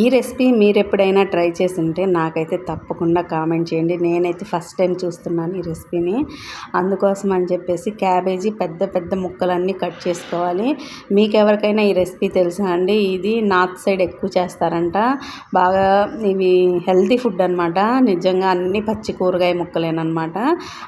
ఈ రెసిపీ మీరు ఎప్పుడైనా ట్రై చేసి ఉంటే నాకైతే తప్పకుండా కామెంట్ చేయండి. నేనైతే ఫస్ట్ టైం చూస్తున్నాను ఈ రెసిపీని. అందుకోసం అని చెప్పేసి క్యాబేజీ పెద్ద పెద్ద ముక్కలన్నీ కట్ చేసుకోవాలి. మీకు ఎవరికైనా ఈ రెసిపీ తెలుసా అండి? ఇది నార్త్ సైడ్ ఎక్కువ చేస్తారంట. బాగా ఇవి హెల్తీ ఫుడ్ అనమాట నిజంగా అన్ని పచ్చి కూరగాయ ముక్కలేనమాట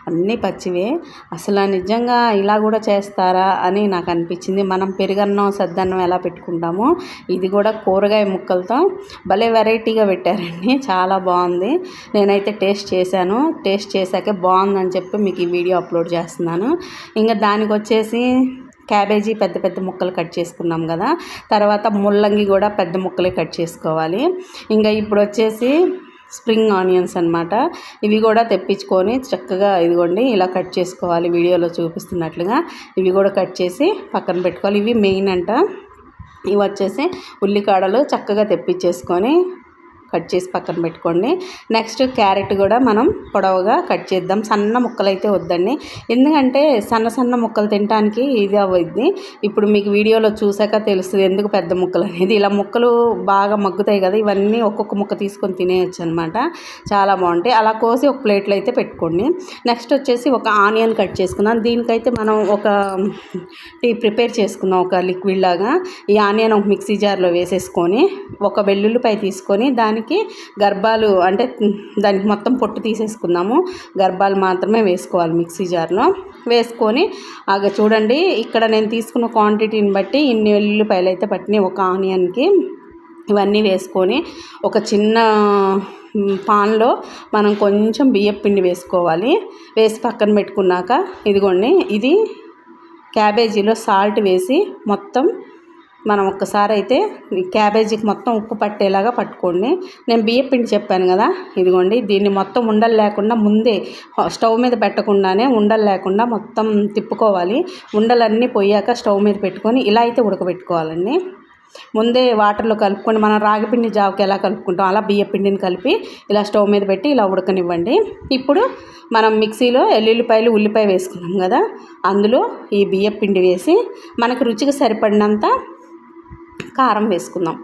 అన్నీ పచ్చివే. అసలు నిజంగా ఇలా కూడా చేస్తారా అని నాకు అనిపించింది. మనం పెరుగన్నం సద్దన్నం ఎలా పెట్టుకుంటామో ఇది కూడా కూరగాయ ముక్కలతో భలే వెరైటీగా పెట్టారండి. చాలా బాగుంది. నేనైతే టేస్ట్ చేశాను. టేస్ట్ చేశాకే బాగుందని చెప్పి మీకు ఈ వీడియో అప్లోడ్ చేస్తున్నాను. ఇంకా దానికి వచ్చేసి క్యాబేజీ పెద్ద పెద్ద ముక్కలు కట్ చేసుకున్నాం కదా. తర్వాత ముల్లంగి కూడా పెద్ద ముక్కలే కట్ చేసుకోవాలి. ఇంకా ఇప్పుడు వచ్చేసి స్ప్రింగ్ ఆనియన్స్ అనమాట ఇవి కూడా తెప్పించుకొని చక్కగా ఇదిగోండి ఇలా కట్ చేసుకోవాలి. వీడియోలో చూపిస్తున్నట్లుగా ఇవి కూడా కట్ చేసి పక్కన పెట్టుకోవాలి. ఇవి మెయిన్ అంట. ఇవి వచ్చేసి ఉల్లికాడలు చక్కగా తెప్పించేసుకొని కట్ చేసి పక్కన పెట్టుకోండి. నెక్స్ట్ క్యారెట్ కూడా మనం పొడవుగా కట్ చేద్దాం. సన్న ముక్కలు అయితే వద్దండి. ఎందుకంటే సన్న సన్న ముక్కలు తినడానికి ఇది అవ్వద్ది. ఇప్పుడు మీకు వీడియోలో చూసాక తెలుస్తుంది ఎందుకు పెద్ద ముక్కలు అనేది. ఇలా ముక్కలు బాగా మగ్గుతాయి కదా ఇవన్నీ ఒక్కొక్క ముక్క తీసుకొని తినేయచ్చు అనమాట చాలా బాగుంటాయి. అలా కోసి ఒక ప్లేట్లో అయితే పెట్టుకోండి. నెక్స్ట్ వచ్చేసి ఒక ఆనియన్ కట్ చేసుకున్నాం దీనికైతే మనం ఒక టీ ప్రిపేర్ చేసుకుందాం. ఒక లిక్విడ్ లాగా. ఈ ఆనియన్ ఒక మిక్సీ జార్లో వేసేసుకొని ఒక వెల్లుల్లిపాయ తీసుకొని దానికి దానికి గర్భాలు అంటే దానికి మొత్తం పొట్టు తీసేసుకుందాము. గర్భాలు మాత్రమే వేసుకోవాలి మిక్సీ జార్లో. వేసుకొని అగ చూడండి ఇక్కడ నేను తీసుకున్న క్వాంటిటీని బట్టి ఇన్ని వెల్లుల్లిపాయలు అయితే పట్టినాయి ఒక ఆనియన్కి. ఇవన్నీ వేసుకొని ఒక చిన్న పాన్లో మనం కొంచెం బియ్యం పిండి వేసుకోవాలి. వేసి పక్కన పెట్టుకున్నాక ఇదిగోండి ఇది క్యాబేజీలో సాల్ట్ వేసి మొత్తం మనం ఒక్కసారి అయితే క్యాబేజీకి మొత్తం ఉప్పు పట్టేలాగా పట్టుకోండి. నేను బియ్యం పిండి చెప్పాను కదా ఇదిగోండి. దీన్ని మొత్తం ఉండలు లేకుండా ముందే స్టవ్ మీద పెట్టకుండానే ఉండలు లేకుండా మొత్తం తిప్పుకోవాలి. ఉండలన్నీ పోయాక స్టవ్ మీద పెట్టుకొని ఇలా అయితే ఉడకబెట్టుకోవాలండి. ముందే వాటర్లో కలుపుకొని మనం రాగిపిండి జావుకి ఎలా కలుపుకుంటాం అలా బియ్య పిండిని కలిపి ఇలా స్టవ్ మీద పెట్టి ఇలా ఉడకనివ్వండి. ఇప్పుడు మనం మిక్సీలో ఎల్లుల్లిపాయలు ఉల్లిపాయ వేసుకున్నాం కదా అందులో ఈ బియ్య పిండి వేసి మనకు రుచికి సరిపడినంత కారం వేసుకుందాం.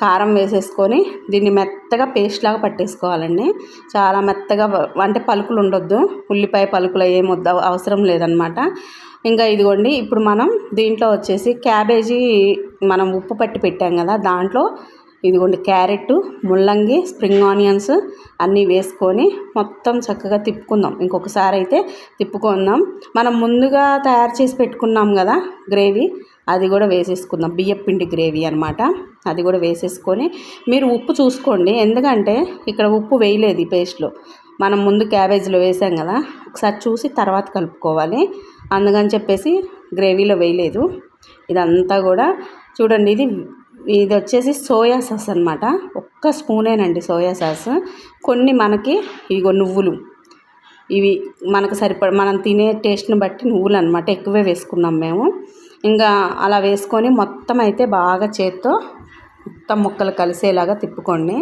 కారం వేసేసుకొని దీన్ని మెత్తగా పేస్ట్ లాగా పట్టేసుకోవాలండి. చాలా మెత్తగా అంటే పలుకులు ఉండొద్దు. ఉల్లిపాయ పలుకులు ఏమొద్దు అవసరం లేదనమాట. ఇంకా ఇదిగోండి ఇప్పుడు మనం దీంట్లో వచ్చేసి క్యాబేజీ మనం ఉప్పు పట్టి పెట్టాం కదా దాంట్లో ఇదిగోండి క్యారెట్ ముల్లంగి స్ప్రింగ్ ఆనియన్స్ అన్నీ వేసుకొని మొత్తం చక్కగా తిప్పుకుందాం. ఇంకొకసారి అయితే తిప్పుకుందాం. మనం ముందుగా తయారు చేసి పెట్టుకున్నాం కదా గ్రేవీ అది కూడా వేసేసుకుందాం. బియ్యపిండి గ్రేవీ అనమాట అది కూడా వేసేసుకొని మీరు ఉప్పు చూసుకోండి. ఎందుకంటే ఇక్కడ ఉప్పు వేయలేదు ఈ పేస్ట్లో. మనం ముందు క్యాబేజీలో వేసాం కదా ఒకసారి చూసి తర్వాత కలుపుకోవాలి. అందుకని చెప్పేసి గ్రేవీలో వేయలేదు. ఇదంతా కూడా చూడండి ఇది ఇది వచ్చేసి సోయా సాస్ అనమాట ఒక్క స్పూనేనండి సోయా సాస్. కొన్ని మనకి ఇగో నువ్వులు. ఇవి మనకు సరిపడ మనం తినే టేస్ట్ని బట్టి నువ్వులు అనమాట ఎక్కువే వేసుకున్నాం మేము. ఇంకా అలా వేసుకొని మొత్తం అయితే బాగా చేత్తో మొత్తం ముక్కలు కలిసేలాగా తిప్పుకోండి.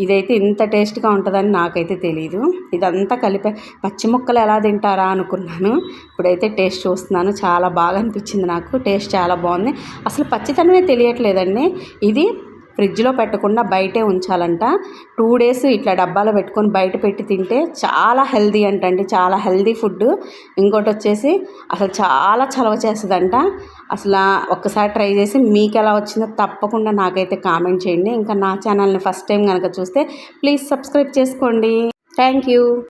ఇదైతే ఇంత టేస్ట్గా ఉంటుందని నాకైతే తెలియదు ఇదంతా కలిపే పచ్చి ముక్కలు ఎలా తింటారా అనుకున్నాను. ఇప్పుడైతే టేస్ట్ చూస్తున్నాను. చాలా బాగా అనిపించింది నాకు. టేస్ట్ చాలా బాగుంది. అసలు పచ్చితనమే తెలియట్లేదండి. ఇది ఫ్రిడ్జ్లో పెట్టకుండా బయటే ఉంచాలంట. టూ డేస్ ఇట్లా డబ్బాలో పెట్టుకొని బయట పెట్టి తింటే చాలా హెల్దీ అంటండి. చాలా హెల్దీ ఫుడ్. ఇంకోటి వచ్చేసి అసలు చాలా చలవ చేస్తుందంట. అసలు ఒక్కసారి ట్రై చేసి మీకు ఎలా వచ్చిందో తప్పకుండా నాకైతే కామెంట్ చేయండి. ఇంకా నా ఛానల్ని ఫస్ట్ టైం కనుక చూస్తే ప్లీజ్ సబ్స్క్రైబ్ చేసుకోండి. Thank you.